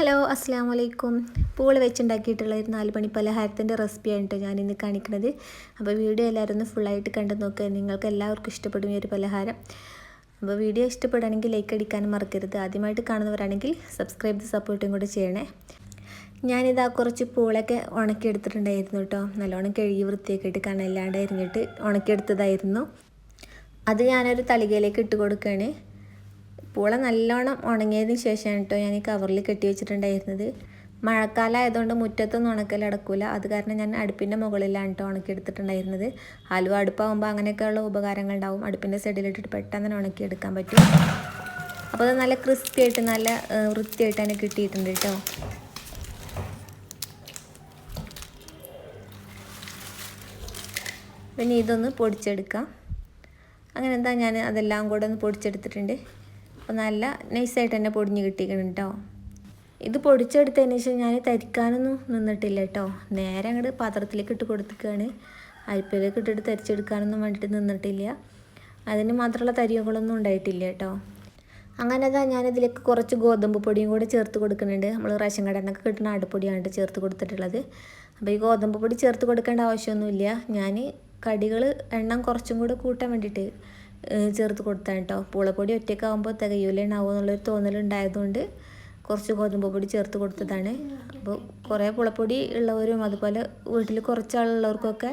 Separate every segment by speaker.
Speaker 1: Hello അസ്സാം വലൈക്കും pool വെച്ചുണ്ടാക്കിയിട്ടുള്ള ഒരു നാല് മണി പലഹാരത്തിന്റെ റെസിപ്പിയാണ് കേട്ടോ ഞാനിന്ന് കാണിക്കുന്നത് അപ്പോൾ വീഡിയോ എല്ലാവരും ഒന്ന് ഫുള്ളായിട്ട് കണ്ടു നോക്കുക നിങ്ങൾക്ക് എല്ലാവർക്കും ഇഷ്ടപ്പെടും ഈ ഒരു പലഹാരം. അപ്പോൾ വീഡിയോ ഇഷ്ടപ്പെടുകയാണെങ്കിൽ ലൈക്ക് അടിക്കാനും മറക്കരുത്. ആദ്യമായിട്ട് കാണുന്നവരാണെങ്കിൽ സബ്സ്ക്രൈബ് സപ്പോർട്ടും കൂടെ ചെയ്യണേ. ഞാനിതാ കുറച്ച് പൂളൊക്കെ ഉണക്കിയെടുത്തിട്ടുണ്ടായിരുന്നു കേട്ടോ. നല്ലോണം കഴുകി വൃത്തിയൊക്കെ ഇട്ട് കണ്ണില്ലാണ്ട് അരിഞ്ഞിട്ട് ഉണക്കിയെടുത്തതായിരുന്നു. അത് ഞാനൊരു തളികയിലേക്ക് ഇട്ട് കൊടുക്കുകയാണ്. പൂള നല്ലോണം ഉണങ്ങിയതിന് ശേഷമാണ് കേട്ടോ ഞാൻ ഈ കവറിൽ കെട്ടി വെച്ചിട്ടുണ്ടായിരുന്നത്. മഴക്കാലം ആയതുകൊണ്ട് മുറ്റത്തൊന്നും ഉണക്കൽ അടക്കൂല അത് കാരണം ഞാൻ അടുപ്പിന്റെ മുകളിലാണ് കേട്ടോ ഉണക്കിയെടുത്തിട്ടുണ്ടായിരുന്നത് ഹലുവ അടുപ്പാകുമ്പോൾ അങ്ങനെയൊക്കെയുള്ള ഉപകാരങ്ങൾ ഉണ്ടാവും. അടുപ്പിന്റെ സൈഡിലിട്ടിട്ട് പെട്ടെന്ന് തന്നെ ഉണക്കിയെടുക്കാൻ പറ്റും. അപ്പോൾ അത് നല്ല ക്രിസ്പി ആയിട്ട് നല്ല വൃത്തിയായിട്ട് തന്നെ കിട്ടിയിട്ടുണ്ട് കേട്ടോ. പിന്നെ ഇതൊന്ന് പൊടിച്ചെടുക്കാം. അങ്ങനെ എന്താ ഞാൻ അതെല്ലാം കൂടെ ഒന്ന് പൊടിച്ചെടുത്തിട്ടുണ്ട്. അപ്പോൾ നല്ല നൈസായിട്ട് തന്നെ പൊടിഞ്ഞ് കിട്ടിക്കണം കേട്ടോ ഇത് പൊടിച്ചെടുത്തതിന് ശേഷം ഞാൻ തരിക്കാനൊന്നും നിന്നിട്ടില്ല കേട്ടോ നേരെ അങ്ങോട്ട് പാത്രത്തിലേക്ക് ഇട്ട് കൊടുത്തിക്കുകയാണ് അരിപ്പിലേക്ക് ഇട്ടിട്ട് തരിച്ചെടുക്കാനൊന്നും വേണ്ടിയിട്ട് നിന്നിട്ടില്ല. അതിന് മാത്രമുള്ള തരികളൊന്നും ഉണ്ടായിട്ടില്ല കേട്ടോ അങ്ങനെ അതാ ഞാനിതിലേക്ക് കുറച്ച് ഗോതമ്പ് പൊടിയും കൂടെ ചേർത്ത് കൊടുക്കുന്നുണ്ട്. നമ്മൾ റേഷൻ കടയിൽ കിട്ടുന്ന അടുപ്പൊടിയാണ് ചേർത്ത് കൊടുത്തിട്ടുള്ളത്. അപ്പോൾ ഈ ഗോതമ്പ് പൊടി ചേർത്ത് കൊടുക്കേണ്ട ആവശ്യമൊന്നുമില്ല. ഞാൻ കടികൾ എണ്ണം കുറച്ചും കൂടെ കൂട്ടാൻ വേണ്ടിയിട്ട് ചേർത്ത് കൊടുത്താണ് കേട്ടോ പൂളപ്പൊടി ഒറ്റയ്ക്കാവുമ്പോൾ തികയൂലുണ്ടാവും എന്നുള്ളൊരു തോന്നലുണ്ടായതുകൊണ്ട് കുറച്ച് ഗോതമ്പ് പൊടി ചേർത്ത് കൊടുത്തതാണ്. അപ്പോൾ കുറേ പുളപ്പൊടി ഉള്ളവരും അതുപോലെ വീട്ടിൽ കുറച്ച് ആളുള്ളവർക്കൊക്കെ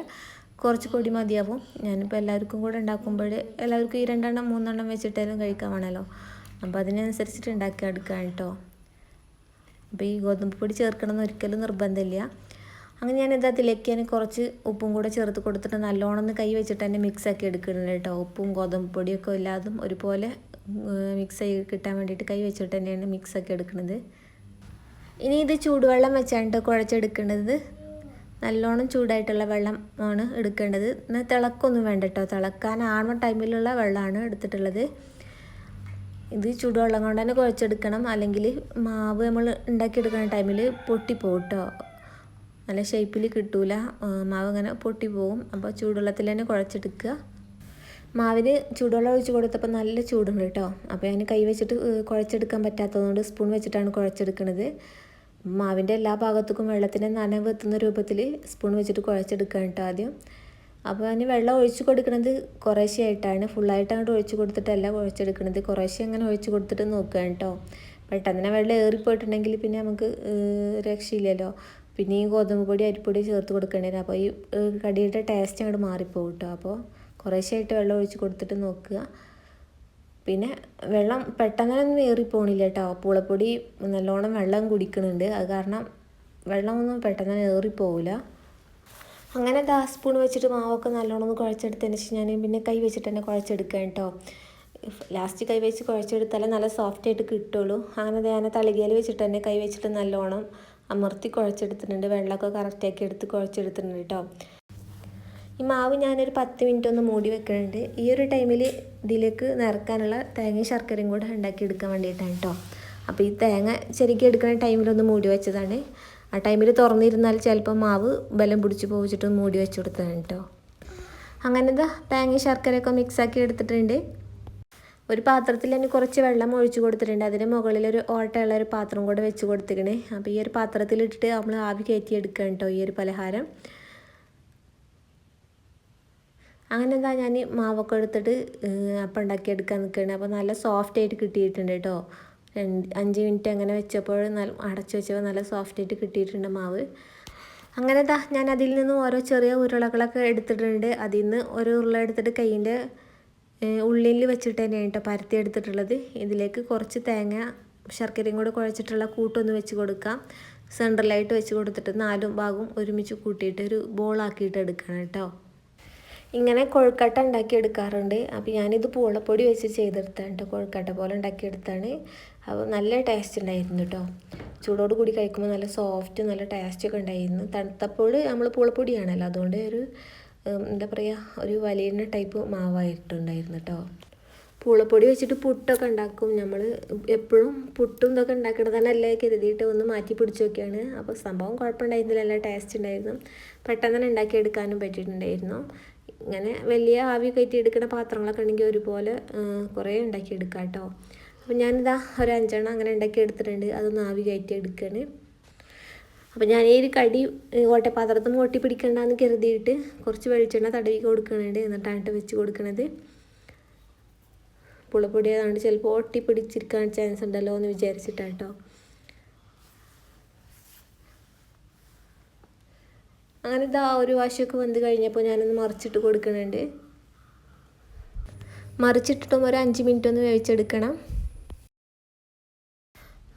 Speaker 1: കുറച്ച് പൊടി മതിയാവും. ഞാനിപ്പോൾ എല്ലാവർക്കും കൂടെ ഉണ്ടാക്കുമ്പോൾ എല്ലാവർക്കും ഈ രണ്ടെണ്ണം മൂന്നെണ്ണം വെച്ചിട്ടായാലും കഴിക്കാൻ വേണമല്ലോ അപ്പോൾ അതിനനുസരിച്ചിട്ട് ഉണ്ടാക്കി എടുക്കാം കേട്ടോ അപ്പോൾ ഈ ഗോതമ്പ് പൊടി ചേർക്കണമെന്ന് ഒരിക്കലും നിർബന്ധമില്ല. അങ്ങനെ ഞാൻ ഇത് അതിലേക്ക് ഞാൻ കുറച്ച് ഉപ്പും കൂടെ ചേർത്ത് കൊടുത്തിട്ട് നല്ലോണം ഒന്ന് കൈ വെച്ചിട്ട് തന്നെ മിക്സ് ആക്കി എടുക്കുന്നുണ്ട് കേട്ടോ. ഉപ്പും ഗോതമ്പ് പൊടിയൊക്കെ ഇല്ലാതും ഒരുപോലെ മിക്സ് ആയി കിട്ടാൻ വേണ്ടിയിട്ട് കൈ വെച്ചിട്ട് തന്നെയാണ് മിക്സ് ആക്കി എടുക്കുന്നത്. ഇനി ഇത് ചൂടുവെള്ളം വെച്ചാണ് കുഴച്ചെടുക്കേണ്ടത് നല്ലോണം ചൂടായിട്ടുള്ള വെള്ളം ആണ് എടുക്കേണ്ടത്. എന്നാൽ തിളക്കൊന്നും വേണ്ട കേട്ടോ തിളക്കാൻ ആണ ടൈമിലുള്ള വെള്ളമാണ് എടുത്തിട്ടുള്ളത്. ഇത് ചൂടുവെള്ളം കൊണ്ട് തന്നെ കുഴച്ചെടുക്കണം. അല്ലെങ്കിൽ മാവ് നമ്മൾ ഉണ്ടാക്കിയെടുക്കുന്ന ടൈമിൽ പൊട്ടിപ്പോകും കേട്ടോ നല്ല ഷേപ്പിൽ കിട്ടൂല. മാവ് ഇങ്ങനെ പൊട്ടിപ്പോവും അപ്പോൾ ചൂടുവെള്ളത്തിൽ തന്നെ കുഴച്ചെടുക്കുക. മാവിന് ചൂടുവെള്ളം ഒഴിച്ച് കൊടുത്തപ്പോൾ നല്ല ചൂടുണ്ട് കേട്ടോ. അപ്പോൾ ഞാൻ കൈ വെച്ചിട്ട് കുഴച്ചെടുക്കാൻ പറ്റാത്തതുകൊണ്ട് സ്പൂൺ വെച്ചിട്ടാണ് കുഴച്ചെടുക്കുന്നത് മാവിന്റെ എല്ലാ ഭാഗത്തേക്കും വെള്ളത്തിന്റെ നനവ് എത്തുന്ന രൂപത്തിൽ സ്പൂൺ വെച്ചിട്ട് കുഴച്ചെടുക്കുക കേട്ടോ ആദ്യം. അപ്പോൾ അതിന് വെള്ളം ഒഴിച്ച് കൊടുക്കുന്നത് കുറേശ്ശെ ആയിട്ടാണ്. ഫുള്ളായിട്ട് അങ്ങോട്ട് ഒഴിച്ച് കൊടുത്തിട്ടല്ല കുഴച്ചെടുക്കുന്നത് കുറേശ്ശെ അങ്ങനെ ഒഴിച്ച് കൊടുത്തിട്ട് നോക്കുക കേട്ടോ. പെട്ടെന്ന് തന്നെ വെള്ളം ഏറിപ്പോയിട്ടുണ്ടെങ്കിൽ പിന്നെ നമുക്ക് രക്ഷയില്ലല്ലോ. പിന്നെ ഈ ഗോതമ്പ് പൊടി അരിപ്പൊടി ചേർത്ത് കൊടുക്കേണ്ടി അപ്പോൾ ഈ കടിയുടെ ടേസ്റ്റ് അങ്ങോട്ട് മാറിപ്പോകും കേട്ടോ അപ്പോൾ കുറേശ്ശായിട്ട് വെള്ളം ഒഴിച്ച് കൊടുത്തിട്ട് നോക്കുക. പിന്നെ വെള്ളം പെട്ടെന്നൊന്നും ഏറിപ്പോണില്ല കേട്ടോ പൂളപ്പൊടി നല്ലോണം വെള്ളം കുടിക്കുന്നുണ്ട് അത് കാരണം വെള്ളമൊന്നും പെട്ടെന്ന് ഏറിപ്പോവില്ല അങ്ങനെ ദാ സ്പൂൺ വെച്ചിട്ട് മാവൊക്കെ നല്ലോണം ഒന്ന് കുഴച്ചെടുത്തതിന് ശേഷം ഞാൻ പിന്നെ കൈ വെച്ചിട്ട് തന്നെ കുഴച്ചെടുക്കാം കേട്ടോ. ലാസ്റ്റ് കൈ വെച്ച് കുഴച്ചെടുത്താലേ നല്ല സോഫ്റ്റ് ആയിട്ട് കിട്ടുള്ളൂ. അങ്ങനെ ഞാൻ തളികയിൽ വെച്ചിട്ട് തന്നെ കൈ വെച്ചിട്ട് നല്ലോണം അമർത്തി കുഴച്ചെടുത്തിട്ടുണ്ട്. വെള്ളമൊക്കെ കറക്റ്റാക്കി എടുത്ത് കുഴച്ചെടുത്തിട്ടുണ്ട് കേട്ടോ ഈ മാവ് ഞാനൊരു പത്ത് മിനിറ്റ് ഒന്ന് മൂടി വെക്കുന്നുണ്ട് ഈ ഒരു ടൈമിൽ ഇതിലേക്ക് നിറക്കാനുള്ള തേങ്ങയും ശർക്കരയും കൂടെ ഉണ്ടാക്കി എടുക്കാൻ വേണ്ടിയിട്ടാണ് കേട്ടോ അപ്പോൾ ഈ തേങ്ങ ശരിക്കും എടുക്കുന്ന ടൈമിലൊന്ന് മൂടി വെച്ചതാണ്. ആ ടൈമിൽ തുറന്നിരുന്നാൽ ചിലപ്പോൾ മാവ് ബലം പിടിച്ച് പോവിച്ചിട്ട് മൂടി വെച്ച് കൊടുത്തതാണ് കേട്ടോ അങ്ങനെ തേങ്ങ ശർക്കരയൊക്കെ മിക്സാക്കി എടുത്തിട്ടുണ്ട്. ഒരു പാത്രത്തിൽ തന്നെ കുറച്ച് വെള്ളം ഒഴിച്ച് കൊടുത്തിട്ടുണ്ട്. അതിന് മുകളിൽ ഒരു ഓട്ടയുള്ള ഒരു പാത്രം കൂടെ വെച്ച് കൊടുത്തിക്കണേ അപ്പോൾ ഈ ഒരു പാത്രത്തിലിട്ടിട്ട് നമ്മൾ ആവി കയറ്റി എടുക്കുക കേട്ടോ ഈ ഒരു പലഹാരം. അങ്ങനെ എന്താ ഞാൻ മാവൊക്കെ എടുത്തിട്ട് അപ്പം ഉണ്ടാക്കിയെടുക്കാൻ നിൽക്കുകയാണ് അപ്പോൾ നല്ല സോഫ്റ്റ് ആയിട്ട് കിട്ടിയിട്ടുണ്ട് കേട്ടോ. രണ്ട് അഞ്ച് മിനിറ്റ് അങ്ങനെ വെച്ചപ്പോൾ നല്ല അടച്ച് വെച്ചപ്പോൾ നല്ല സോഫ്റ്റ് ആയിട്ട് കിട്ടിയിട്ടുണ്ട് മാവ്. അങ്ങനെ എന്താ ഞാൻ അതിൽ നിന്ന് ഓരോ ചെറിയ ഉരുളകളൊക്കെ എടുത്തിട്ടുണ്ട്. അതിൽ നിന്ന് ഒരു ഉരുള എടുത്തിട്ട് കയ്യിന്റെ ഉള്ളിൽ വെച്ചിട്ട് തന്നെയാണ് കേട്ടോ പരത്തി എടുത്തിട്ടുള്ളത്. ഇതിലേക്ക് കുറച്ച് തേങ്ങ ശർക്കരയും കൂടെ കുഴച്ചിട്ടുള്ള കൂട്ടൊന്ന് വെച്ച് കൊടുക്കാം. സെൻട്രലായിട്ട് വെച്ച് കൊടുത്തിട്ട് നാലും ഭാഗവും ഒരുമിച്ച് കൂട്ടിയിട്ട് ഒരു ബോളാക്കിയിട്ട് എടുക്കണം കേട്ടോ ഇങ്ങനെ കൊഴുക്കട്ട ഉണ്ടാക്കി എടുക്കാറുണ്ട്. അപ്പോൾ ഞാനിത് പൂളപ്പൊടി വെച്ച് ചെയ്തെടുത്താണ് കേട്ടോ കൊഴുക്കട്ട പോലെ ഉണ്ടാക്കിയെടുത്താണ് അപ്പോൾ നല്ല ടേസ്റ്റ് ഉണ്ടായിരുന്നു കേട്ടോ ചൂടോട് കൂടി കഴിക്കുമ്പോൾ നല്ല സോഫ്റ്റ് നല്ല ടേസ്റ്റൊക്കെ ഉണ്ടായിരുന്നു. തണുത്തപ്പോൾ നമ്മൾ പൂളപ്പൊടിയാണല്ലോ. അതുകൊണ്ട് ഒരു എന്താ പറയുക ഒരു വലിയ ടൈപ്പ് മാവായിട്ടുണ്ടായിരുന്നു കേട്ടോ പൂളപ്പൊടി വെച്ചിട്ട് പുട്ടൊക്കെ ഉണ്ടാക്കും. നമ്മൾ എപ്പോഴും പുട്ടും ഇതൊക്കെ അല്ലേ കരുതിയിട്ട് ഒന്ന് മാറ്റി പിടിച്ചു നോക്കിയാണ്. അപ്പോൾ സംഭവം കുഴപ്പമുണ്ടായിരുന്നില്ല. നല്ല ടേസ്റ്റ് ഉണ്ടായിരുന്നു. പെട്ടെന്ന് തന്നെ ഉണ്ടാക്കിയെടുക്കാനും പറ്റിയിട്ടുണ്ടായിരുന്നു. ഇങ്ങനെ വലിയ ആവി കയറ്റി എടുക്കുന്ന പാത്രങ്ങളൊക്കെ ഉണ്ടെങ്കിൽ ഒരുപോലെ കുറേ ഉണ്ടാക്കിയെടുക്കാം കേട്ടോ അപ്പോൾ ഞാനിതാ ഒരു അഞ്ചെണ്ണം അങ്ങനെ ഉണ്ടാക്കി എടുത്തിട്ടുണ്ട് അതൊന്ന് ആവി കയറ്റി എടുക്കുകയാണ് അപ്പോൾ ഞാൻ ഈ ഒരു കടി ഓട്ടപാത്രത്തിൽ നിന്ന് ഒട്ടി പിടിക്കണ്ടെന്ന് കരുതിയിട്ട് കുറച്ച് വെളിച്ചെണ്ണ തടവി കൊടുക്കുന്നുണ്ട് എന്നിട്ടാണ് വെച്ച് കൊടുക്കണത്. പുളപ്പൊടി ആയതുകൊണ്ട് ചിലപ്പോൾ ഒട്ടി പിടിച്ചിരിക്കാൻ ചാൻസ് ഉണ്ടല്ലോ എന്ന് വിചാരിച്ചിട്ടാണ് കേട്ടോ അങ്ങനെ ഇതാ ഒരു വാശിയൊക്കെ വന്ന് കഴിഞ്ഞപ്പോൾ ഞാനൊന്ന് മറിച്ചിട്ട് കൊടുക്കുന്നുണ്ട് മറിച്ചിട്ടിട്ടും ഒരു അഞ്ച് മിനിറ്റ് ഒന്ന് വേവിച്ചെടുക്കണം.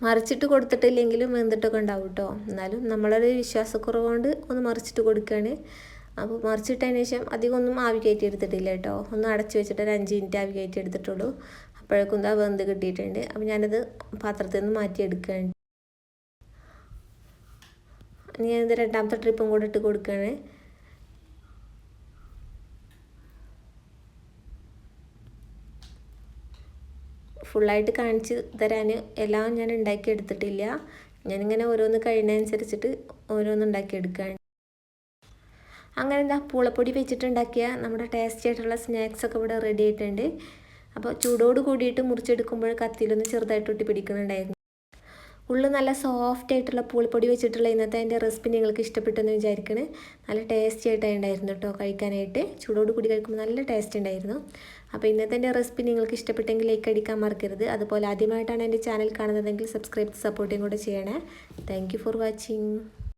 Speaker 1: മറിച്ചിട്ട് കൊടുത്തിട്ടില്ലെങ്കിലും വെന്തിട്ടൊക്കെ ഉണ്ടാവും കേട്ടോ എന്നാലും നമ്മളൊരു വിശ്വാസക്കുറവുകൊണ്ട് ഒന്ന് മറിച്ചിട്ട് കൊടുക്കുകയാണ് അപ്പോൾ മറിച്ചിട്ടതിന് ശേഷം അധികം ഒന്നും ആവി കയറ്റി എടുത്തിട്ടില്ല കേട്ടോ ഒന്ന് അടച്ചു വെച്ചിട്ട് ഒരു അഞ്ച് മിനിറ്റ് ആവി കയറ്റി എടുത്തിട്ടുള്ളൂ. അപ്പോഴേക്കും എന്താ വെന്ത് കിട്ടിയിട്ടുണ്ട്. അപ്പോൾ ഞാനത് പാത്രത്തിൽ നിന്ന് മാറ്റിയെടുക്കുകയാണ് ഞാനിത് രണ്ടാമത്തെ ട്രിപ്പും കൂടെ ഇട്ട് കൊടുക്കുകയാണ്. ഫുള്ളായിട്ട് കാണിച്ച് തരാൻ എല്ലാം ഞാൻ ഉണ്ടാക്കി എടുത്തിട്ടില്ല ഞാനിങ്ങനെ ഓരോന്ന് കഴിയുന്നതനുസരിച്ചിട്ട് ഓരോന്ന് ഉണ്ടാക്കി എടുക്കുകയാണ് അങ്ങനെ എന്താ പൂളപ്പൊടി വെച്ചിട്ടുണ്ടാക്കിയ നമ്മുടെ ടേസ്റ്റി ആയിട്ടുള്ള സ്നാക്സ് ഒക്കെ ഇവിടെ റെഡി ആയിട്ടുണ്ട്. അപ്പോൾ ചൂടോട് കൂടിയിട്ട് മുറിച്ചെടുക്കുമ്പോൾ കത്തിയിലൊന്ന് ചെറുതായിട്ട് ഒട്ടി പിടിക്കുന്നുണ്ടായിരുന്നു. ഉള്ളു നല്ല സോഫ്റ്റ് ആയിട്ടുള്ള പൂളിപ്പൊടി വെച്ചിട്ടുള്ള ഇന്നത്തെ അതിന്റെ റെസിപ്പി നിങ്ങൾക്ക് ഇഷ്ടപ്പെട്ടെന്ന് വിചാരിക്കണേ. നല്ല ടേസ്റ്റി ആയിട്ടാണ് ഉണ്ടായിരുന്നു കേട്ടോ കഴിക്കാനായിട്ട്. ചൂടോട് കൂടി കഴിക്കുമ്പോൾ നല്ല ടേസ്റ്റ് ഉണ്ടായിരുന്നു. അപ്പോൾ ഇന്നത്തെ എന്റെ റെസിപ്പി നിങ്ങൾക്ക് ഇഷ്ടപ്പെട്ടെങ്കിൽ ലൈക്ക് അടിക്കാൻ മറക്കരുത്. അതുപോലെ ആദ്യമായിട്ടാണ് എന്റെ ചാനൽ കാണുന്നതെങ്കിൽ സബ്സ്ക്രൈബ് സപ്പോർട്ടും കൂടെ ചെയ്യണേ. Thank for watching